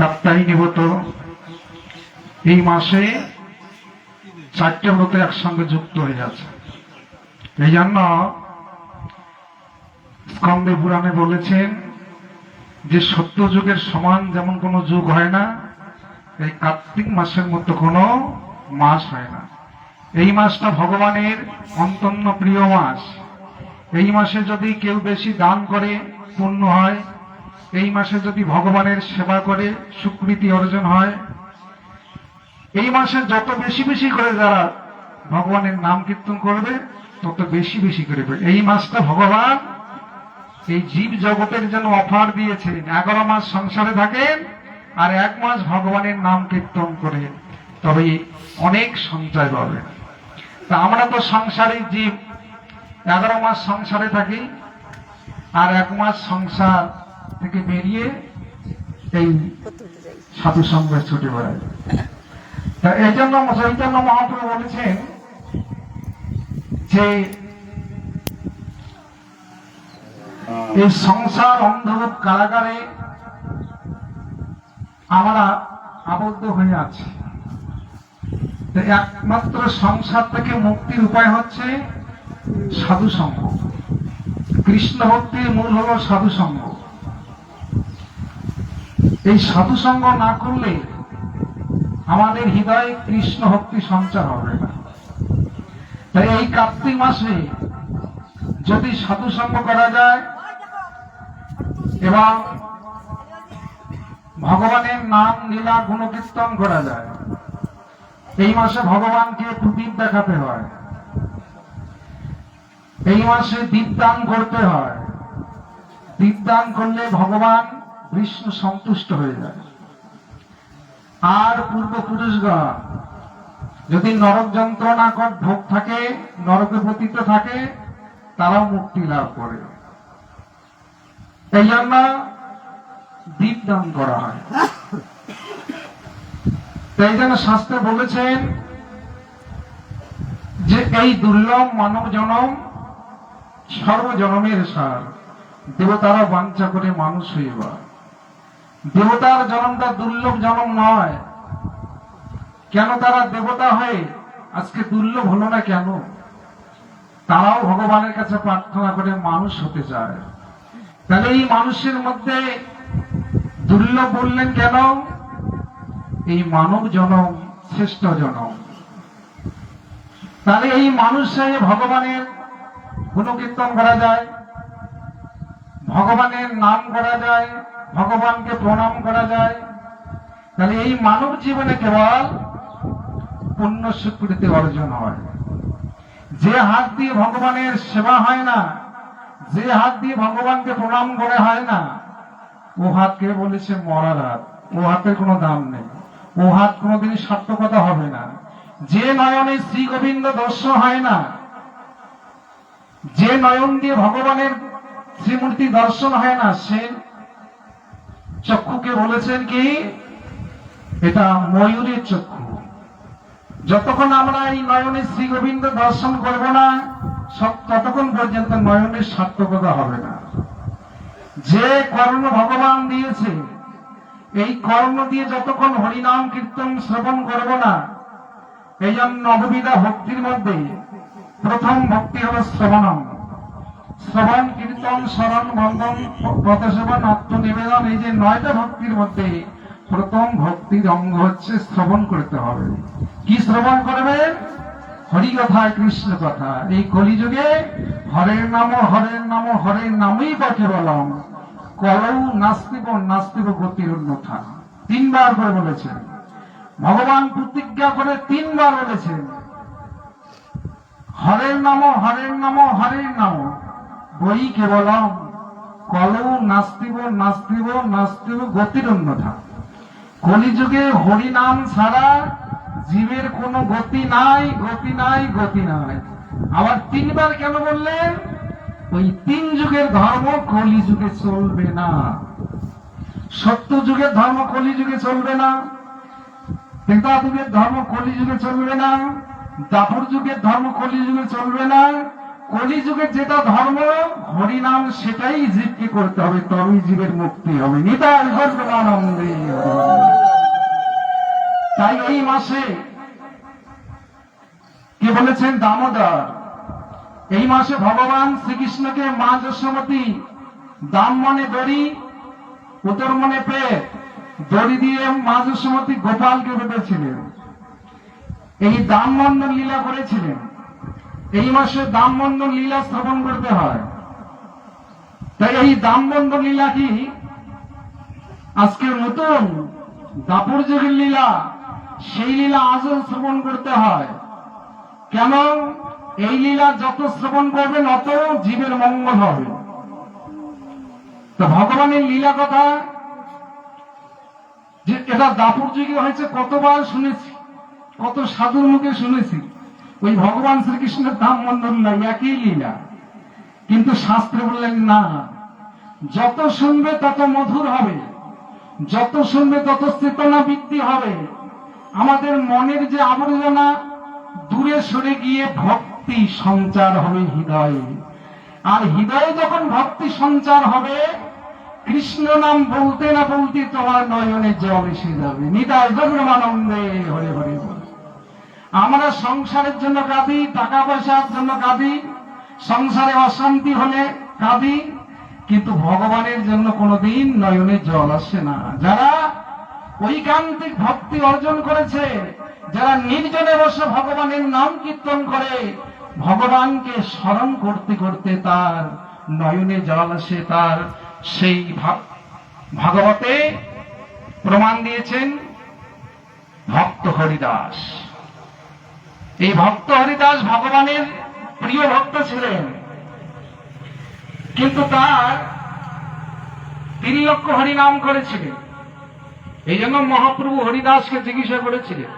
সপ্তাহে নিহত। এই মাসে চারটে ব্রত একসঙ্গে যুক্ত হয়ে যাচ্ছে এই জন্য স্কন্দে পুরাণে বলেছেন যে সত্য যুগের সমান যেমন কোনো যুগ হয় না, এই কার্তিক মাসের মতো কোনো মাস হয় না। এই মাসটা ভগবানের অন্তন্য প্রিয় মাস। এই মাসে যদি কেউ বেশি দান করে পূর্ণ হয় এই মাসে যদি ভগবানের সেবা করে স্বীকৃতি অর্জন হয়, এই মাসে যত বেশি বেশি করে যারা ভগবানের নাম কীর্তন করবে, তত বেশি বেশি করে। এই মাসটা ভগবান এই জীব জগতের জন্য অফার দিয়েছেন। এগারো মাস সংসারে থাকেন আর এক মাস ভগবানের নাম কীর্তন করে তবে অনেক সঞ্চয় পাবেন। তা আমরা তো সংসারে জীব। এগারো মাস সংসারে থাকি আর এক মাস সংসার থেকে বেরিয়ে এই সাধু সঙ্গে ছুটে বেড়ায়। তা এই জন্য চৈতন্য মহাপ্রভু বলেছেন যে এই সংসার অন্ধকার কারাগারে আমরা আবদ্ধ হয়ে আছি। একমাত্র সংসার থেকে মুক্তির উপায় হচ্ছে সাধু সঙ্গ কৃষ্ণ ভক্তির মূল হল সাধু সঙ্গ এই সাধুসঙ্গ না করলে আমাদের হৃদয়ে কৃষ্ণ ভক্তি সঞ্চার হবে না। তাই এই কার্তিক মাসে যদি সাধুসঙ্গ করা যায়, এবং ভগবানের নাম, লীলা, গুণকীর্তন করা যায়, এই মাসে ভগবানকে প্রদীপ দেখাতে হয়। এই মাসে দীপদান করতে হয়। দীপদান করলে ভগবান বিষ্ণু সন্তুষ্ট হয়ে যায়। আর পূর্বপুরুষগণ যদি নরক যন্ত্রণা কর ভোগ থাকে, নরকে পতিত থাকে, তারাও মুক্তি লাভ করে। এই জন্য দীপদান করা হয়। তাই জন্য শাস্ত্রে বলেছেন যে, এই দুর্লভ মানব জনম সর্বজনমের সার। দেবতারা বাঞ্ছা করে মানুষ হইবা দেবতার জন্মটা দুর্লভ জন্ম নয়। কেন তারা দেবতা হয়ে আজকে দুর্লভ হলো না কেন? তারাও ভগবানের কাছে প্রার্থনা করে মানুষ হতে চায়। তাহলে এই মানুষের মধ্যে দুর্লভ বললেন কেন? এই মানব জনম, শ্রেষ্ঠ জনম। তাহলে এই মানুষে ভগবানের গুণকীর্তন করা যায়। ভগবানের নাম করা যায়, ভগবানকে প্রণাম করা যায়। তাহলে এই মানব জীবনে কেবল পুণ্য স্বীকৃতি অর্জন হয়। যে হাত দিয়ে ভগবানের সেবা হয় না, যে হাত দিয়ে ভগবানকে প্রণাম করে হয় না, ও হাতকে বলেছে মরার হাত। ও হাতের কোনো দাম নেই। ও হাত কোনোদিন সার্থকতা হবে না। যে নয়নে শ্রী গোবিন্দ দর্শন হয় না, যে নয়ন দিয়ে ভগবানের শ্রীমূর্তি দর্শন হয় না, সে চক্ষুকে বলেছেন কি? এটা ময়ূরের চক্ষু। যতক্ষণ আমরা এই নয়নে শ্রী গোবিন্দ দর্শন করব না, সব ততক্ষণ পর্যন্ত নয়নের সার্থকতা হবে না। যে কর্ম ভগবান দিয়েছে, এই কর্ম দিয়ে যতক্ষণ হরিনাম কীর্তন শ্রবণ করব না, এই জন্য নববিধা ভক্তির মধ্যে প্রথম ভক্তি হল শ্রবণম। শ্রবণ কীর্তন, স্মরণ বন্ধন পদসেবন আত্মনিবেদন, এই যে নয়টা ভক্তির মধ্যে প্রথম ভক্তির অঙ্গ হচ্ছে শ্রবণ করতে হবে। কি শ্রবণ করবে? হরি কথা কৃষ্ণ কথা। এই কলিযুগে হরের নাম হরের নাম, হরের নামই বা কেবলম। কলৌ নাস্তিব নাস্তিব গতির অন্যথা তিনবার করে বলেছেন। ভগবান প্রতিজ্ঞা করে তিনবার বলেছেন। হরের নাম হরের নাম হরের নাম। বই কেবলম কলৌ নাস্তিব নাস্তিব নাস্তিব গতির অন্যথা কলিযুগে হরিনাম ছাড়া জীবের কোনো গতি নাই গতি নাই গতি নাই। আবার তিনবার কেন বললেন ওই তিন যুগের ধর্ম কলি যুগে চলবে না। সত্য যুগের ধর্ম কলি যুগে চলবে না। ত্রেতা যুগের ধর্ম কলি যুগে চলবে না। দাপর যুগের ধর্ম কলি যুগে চলবে না। কলিযুগে যেটা ধর্ম হরিনাম সেটাই জীবকে করতে হবে, তবেই জীবের মুক্তি হবে। নিতাই গর্বানন্দে তাই এই মাসে কে বলেছেন? দামোদর। এই মাসে ভগবান শ্রীকৃষ্ণকে মা যশোমতী দাম মনে দড়ি, উত্তর মনে পেয়ে দড়ি দিয়ে মা যশোমতী গোপালকে বেঁধেছিলেন। এই দাম মন্ডল লীলা করেছিলেন। এই মাসে দাম মন্ডল লীলা শ্রবণ করতে হয়। তাই এই দাম মন্ডল লীলা কি? আজকের নতুন দাপুর যুগের লীলা, সেই লীলা আজও শ্রবণ করতে হয়। কেন? এই লীলা যত শ্রবণ করবেন, অত জীবের মঙ্গল হবে। তো ভগবানের লীলা কথা যে এটা দাপুর যুগে হয়েছে, কতবার শুনেছি, কত সাধুর মুখে শুনেছি। ওই ভগবান শ্রীকৃষ্ণের ধাম মন্ডল নাই, একই লীলা। কিন্তু শাস্ত্রে বললেন, না, যত শুনবে তত মধুর হবে, যত শুনবে তত চেতনা বৃদ্ধি হবে। আমাদের মনের যে আবর্জনা, দূরে সরে গিয়ে ভক্তি সঞ্চার হবে হৃদয়ে। আর হৃদয়ে যখন ভক্তি সঞ্চার হবে, কৃষ্ণ নাম বলতে না বলতে তোমার নয়নে জল এসে যাবে। নিতাই গৌরমানন্দে হরে হরে বল। আমরা সংসারের জন্য কাঁদি টাকা পয়সার জন্য কাঁদি, সংসারে অশান্তি হলে কাঁদি, কিন্তু ভগবানের জন্য কোনোদিন নয়নে জল আসে না। যারা ঐকান্তিক ভক্তি অর্জন করেছে, যারা নির্জনে বসে ভগবানের নাম কীর্তন করে, ভগবানকে স্মরণ করতে করতে তার নয়নে জল আসে, তার সেই ভাগবতে প্রমাণ দিয়েছেন ভক্ত হরিদাস। এই ভক্ত হরিদাস ভগবানের প্রিয় ভক্ত ছিলেন। কিন্তু তার তিন লক্ষ হরিনাম করেছিলেন। এই জন্য মহাপ্রভু হরিদাসকে জিজ্ঞাসা করেছিলেন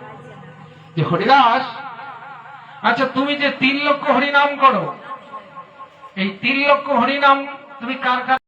যে, হরিদাস আচ্ছা তুমি যে তিন লক্ষ হরিনাম করো, এই তিন লক্ষ হরিনাম তুমি কার কার